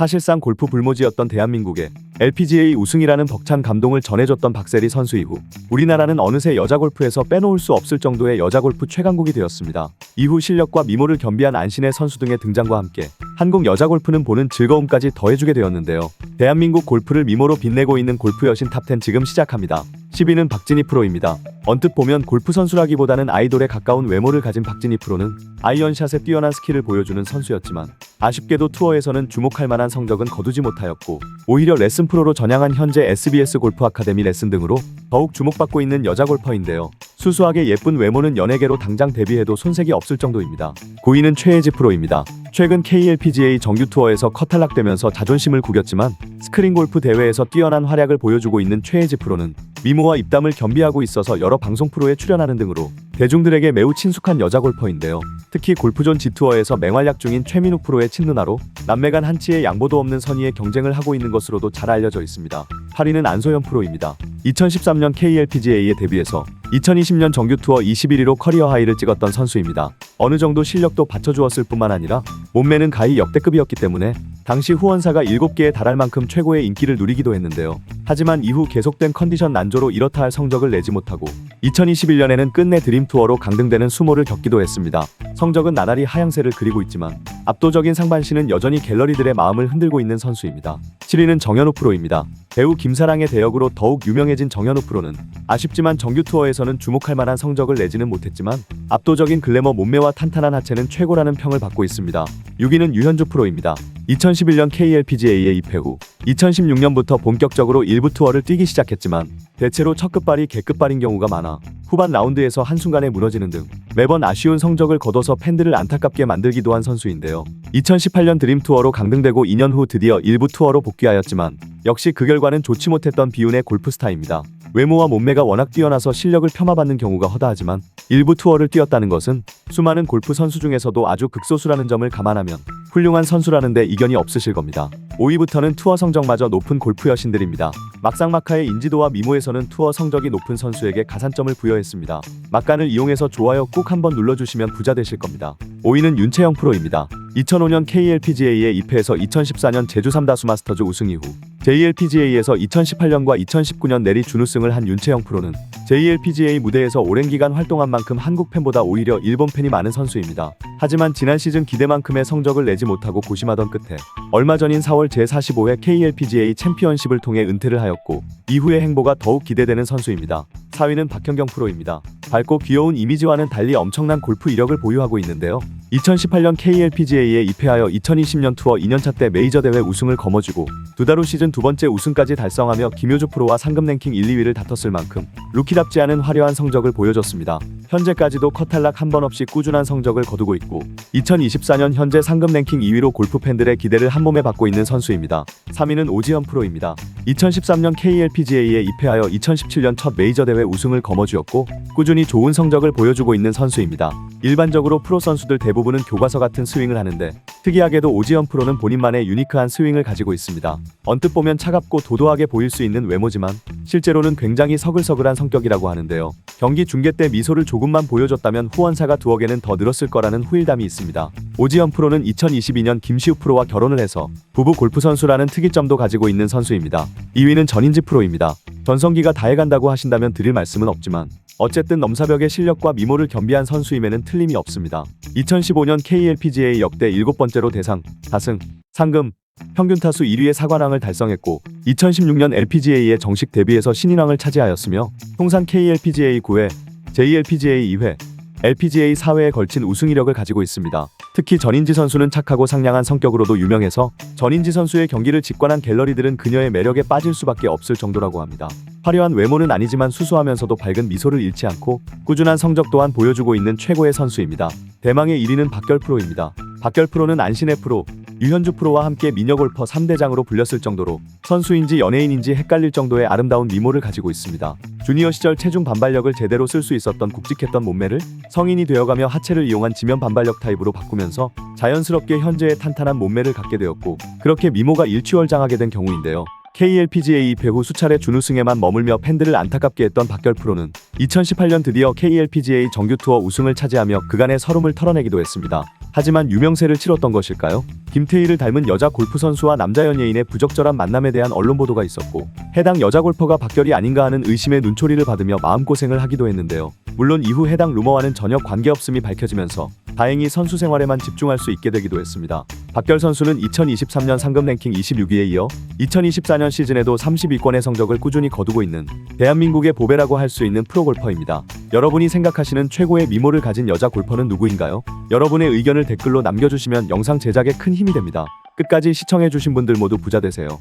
사실상 골프 불모지였던 대한민국에 LPGA 우승이라는 벅찬 감동을 전해줬던 박세리 선수 이후 우리나라는 어느새 여자 골프에서 빼놓을 수 없을 정도의 여자 골프 최강국이 되었습니다. 이후 실력과 미모를 겸비한 안신혜 선수 등의 등장과 함께 한국 여자 골프는 보는 즐거움까지 더해주게 되었는데요. 대한민국 골프를 미모로 빛내고 있는 골프 여신 탑10 지금 시작합니다. 10위는 박진희 프로입니다. 언뜻 보면 골프 선수라기보다는 아이돌에 가까운 외모를 가진 박진희 프로는 아이언샷에 뛰어난 스킬을 보여주는 선수였지만 아쉽게도 투어에서는 주목할 만한 성적은 거두지 못하였고 오히려 레슨 프로로 전향한 현재 SBS 골프 아카데미 레슨 등으로 더욱 주목받고 있는 여자 골퍼인데요. 수수하게 예쁜 외모는 연예계로 당장 데뷔해도 손색이 없을 정도입니다. 9위는 최혜지 프로입니다. 최근 KLPGA 정규 투어에서 컷탈락되면서 자존심을 구겼지만 스크린 골프 대회에서 뛰어난 활약을 보여주고 있는 최혜지 프로는 미모와 입담을 겸비하고 있어서 여러 방송 프로에 출연하는 등으로 대중들에게 매우 친숙한 여자 골퍼인데요. 특히 골프존 G투어에서 맹활약 중인 최민우 프로의 친누나로 남매 간 한치의 양보도 없는 선의의 경쟁을 하고 있는 것으로도 잘 알려져 있습니다. 8위는 안소연 프로입니다. 2013년 KLPGA에 데뷔해서 2020년 정규 투어 21위로 커리어 하이를 찍었던 선수입니다. 어느 정도 실력도 받쳐주었을 뿐만 아니라 몸매는 가히 역대급이었기 때문에 당시 후원사가 7개에 달할 만큼 최고의 인기를 누리기도 했는데요. 하지만 이후 계속된 컨디션 난조로 이렇다 할 성적을 내지 못하고 2021년에는 끝내 드림 투어로 강등되는 수모를 겪기도 했습니다. 성적은 나날이 하향세를 그리고 있지만 압도적인 상반신은 여전히 갤러리들의 마음을 흔들고 있는 선수입니다. 7위는 정현우 프로입니다. 배우 김사랑의 대역으로 더욱 유명해진 정현우 프로는 아쉽지만 정규 투어에서는 주목할 만한 성적을 내지는 못했지만 압도적인 글래머 몸매와 탄탄한 하체는 최고라는 평을 받고 있습니다. 6위는 유현주 프로입니다. 2011년 KLPGA에 입회 후 2016년부터 본격적으로 일부 투어를 뛰기 시작했지만 대체로 첫 끝발이 개끝발인 경우가 많아 후반 라운드에서 한순간에 무너지는 등 매번 아쉬운 성적을 거둬서 팬들을 안타깝게 만들기도 한 선수인데요. 2018년 드림 투어로 강등되고 2년 후 드디어 일부 투어로 복귀하였지만 역시 그 결과는 좋지 못했던 비운의 골프 스타입니다. 외모와 몸매가 워낙 뛰어나서 실력을 폄하받는 경우가 허다하지만 일부 투어를 뛰었다는 것은 수많은 골프 선수 중에서도 아주 극소수라는 점을 감안하면 훌륭한 선수라는데 이견이 없으실 겁니다. 5위부터는 투어 성적마저 높은 골프 여신들입니다. 막상막하의 인지도와 미모에서는 투어 성적이 높은 선수에게 가산점을 부여했습니다. 막간을 이용해서 좋아요 꾹 한번 눌러주시면 부자 되실 겁니다. 5위는 윤채영 프로입니다. 2005년 KLPGA에 입회해서 2014년 제주 삼다수 마스터즈 우승 이후 JLPGA에서 2018년과 2019년 내리 준우승을 한 윤채영 프로는 JLPGA 무대에서 오랜 기간 활동한 만큼 한국 팬보다 오히려 일본 팬이 많은 선수입니다. 하지만 지난 시즌 기대만큼의 성적을 내지 못하고 고심하던 끝에 얼마 전인 4월 제45회 KLPGA 챔피언십을 통해 은퇴를 하였고 이후의 행보가 더욱 기대되는 선수입니다. 4위는 박현경 프로입니다. 밝고 귀여운 이미지와는 달리 엄청난 골프 이력을 보유하고 있는데요. 2018년 KLPGA에 입회하여 2020년 투어 2년차 때 메이저 대회 우승을 거머쥐고 두 달 후 시즌 두 번째 우승까지 달성하며 김효주 프로와 상금 랭킹 1, 2위를 다퉜을 만큼 루키답지 않은 화려한 성적을 보여줬습니다. 현재까지도 컷탈락 한 번 없이 꾸준한 성적을 거두고 있고 2024년 현재 상금 랭킹 2위로 골프 팬들의 기대를 한 몸에 받고 있는 선수입니다. 3위는 오지현 프로입니다. 2013년 KLPGA에 입회하여 2017년 첫 메이저 대회 우승을 거머쥐었고 꾸준히 좋은 성적을 보여주고 있는 선수입니다. 일반적으로 프로 선수들 대부분 은 교과서 같은 스윙을 하는데 특이하게도 오지현 프로는 본인만의 유니크한 스윙을 가지고 있습니다. 언뜻 보면 차갑고 도도하게 보일 수 있는 외모지만 실제로는 굉장히 서글서글한 성격이라고 하는데요. 경기 중계 때 미소를 조금만 보여줬다면 후원사가 두억에는 더 늘었을 거라는 후일담이 있습니다. 오지현 프로는 2022년 김시우 프로와 결혼을 해서 부부 골프 선수라는 특이점도 가지고 있는 선수입니다. 2위는 전인지 프로입니다. 전성기가 다해간다고 하신다면 드릴 말씀은 없지만 어쨌든 넘사벽의 실력과 미모를 겸비한 선수임에는 틀림이 없습니다. 2015년 KLPGA 역대 7번째로 대상, 다승, 상금, 평균 타수 1위의 사관왕을 달성했고 2016년 LPGA에 정식 데뷔해서 신인왕을 차지하였으며 통산 KLPGA 9회, JLPGA 2회, LPGA 4회에 걸친 우승 이력을 가지고 있습니다. 특히 전인지 선수는 착하고 상냥한 성격으로도 유명해서 전인지 선수의 경기를 직관한 갤러리들은 그녀의 매력에 빠질 수밖에 없을 정도라고 합니다. 화려한 외모는 아니지만 수수하면서도 밝은 미소를 잃지 않고 꾸준한 성적 또한 보여주고 있는 최고의 선수입니다. 대망의 1위는 박결 프로입니다. 박결 프로는 안신혜 프로, 유현주 프로와 함께 미녀 골퍼 3대장으로 불렸을 정도로 선수인지 연예인인지 헷갈릴 정도의 아름다운 미모를 가지고 있습니다. 주니어 시절 체중 반발력을 제대로 쓸 수 있었던 굵직했던 몸매를 성인이 되어가며 하체를 이용한 지면 반발력 타입으로 바꾸면서 자연스럽게 현재의 탄탄한 몸매를 갖게 되었고 그렇게 미모가 일취월장하게 된 경우인데요. KLPGA 배후 수차례 준우승에만 머물며 팬들을 안타깝게 했던 박결 프로는 2018년 드디어 KLPGA 정규 투어 우승을 차지하며 그간의 서름을 털어내기도 했습니다. 하지만 유명세를 치렀던 것일까요? 김태희를 닮은 여자 골프 선수와 남자 연예인의 부적절한 만남에 대한 언론 보도가 있었고 해당 여자 골퍼가 박결이 아닌가 하는 의심의 눈초리를 받으며 마음고생을 하기도 했는데요. 물론 이후 해당 루머와는 전혀 관계없음이 밝혀지면서 다행히 선수 생활에만 집중할 수 있게 되기도 했습니다. 박결 선수는 2023년 상금 랭킹 26위에 이어 2024년 시즌에도 30위권의 성적을 꾸준히 거두고 있는 대한민국의 보배라고 할 수 있는 프로골퍼입니다. 여러분이 생각하시는 최고의 미모를 가진 여자 골퍼는 누구인가요? 여러분의 의견을 댓글로 남겨주시면 영상 제작에 큰 힘이 됩니다. 끝까지 시청해주신 분들 모두 부자 되세요.